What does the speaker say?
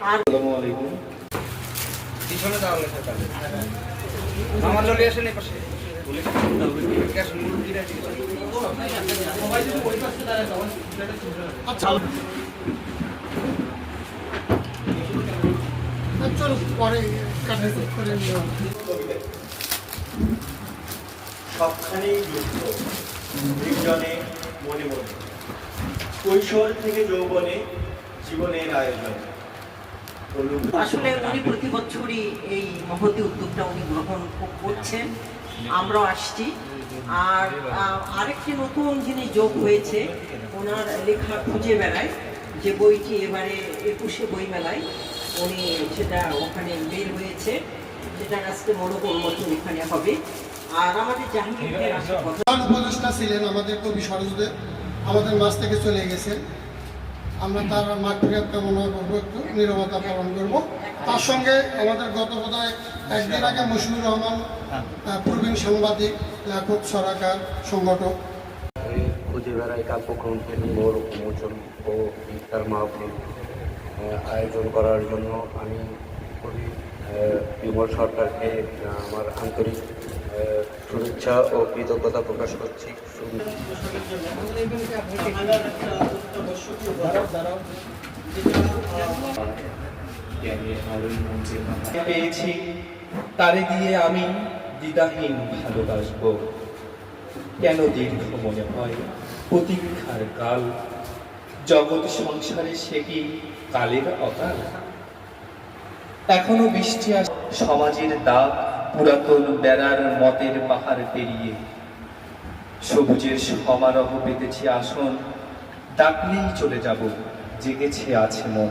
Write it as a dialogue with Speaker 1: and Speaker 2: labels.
Speaker 1: আর
Speaker 2: পিছনে চলে আসেন
Speaker 3: পরে কাটাতে
Speaker 4: সবখানেই যুক্ত মনে মনে। কৈশোর থেকে যৌবনে জীবনের আয়োজন।
Speaker 1: আসলে উনি প্রতি বছরই এই মহতি উদ্যোগটা উনি গ্রহণ করছেন। আমরাও আসছি। আর আরেকটি নতুন জিনিস যোগ হয়েছে ওনার লেখা খুঁজে বেড়ায়, যে বইটি এবারে একুশে বই মেলায় উনি সেটা ওখানে বের হয়েছে। সেটা আজকে মনোকর উন্মোচন এখানে হবে। আর আমাদের জাহাঙ্গীর
Speaker 3: উপদেষ্টা ছিলেন আমাদের কবি সরোজদেব আমাদের মাছ থেকে চলে গেছেন। আমরা তার মাতৃহাত কামনা করব একটু নিরবতা পালন করব। তার সঙ্গে আমাদের গত বোধহয় একদিন আগে মশিউর রহমান প্রবীণ সাংবাদিক লেখক সরাকার সংগঠক।
Speaker 5: খুঁজে বেড়াই কাব্যগ্রন্থের মোর উন্মোচন ও ইফতার মাহফিল আয়োজন করার জন্য আমি খুবই বিমল সরকারকে আমার আন্তরিক শুভেচ্ছা ও কৃতজ্ঞতা প্রকাশ করছি।
Speaker 6: পেয়েছি, তারে দিয়ে আমি দ্বিধাহীন ভালোবাসব। কেন দীর্ঘ মনে হয় প্রতীক্ষার কাল? জগৎ সংসারে সে কি কালের অকাল? এখনও বৃষ্টি আস সমাজের দাগ পুরাতন বেড়ার মতের পাহাড় পেরিয়ে। সবুজের সমারোহ পেতেছি আসন ডাকলেই চলে যাব জেগেছে আছে মন।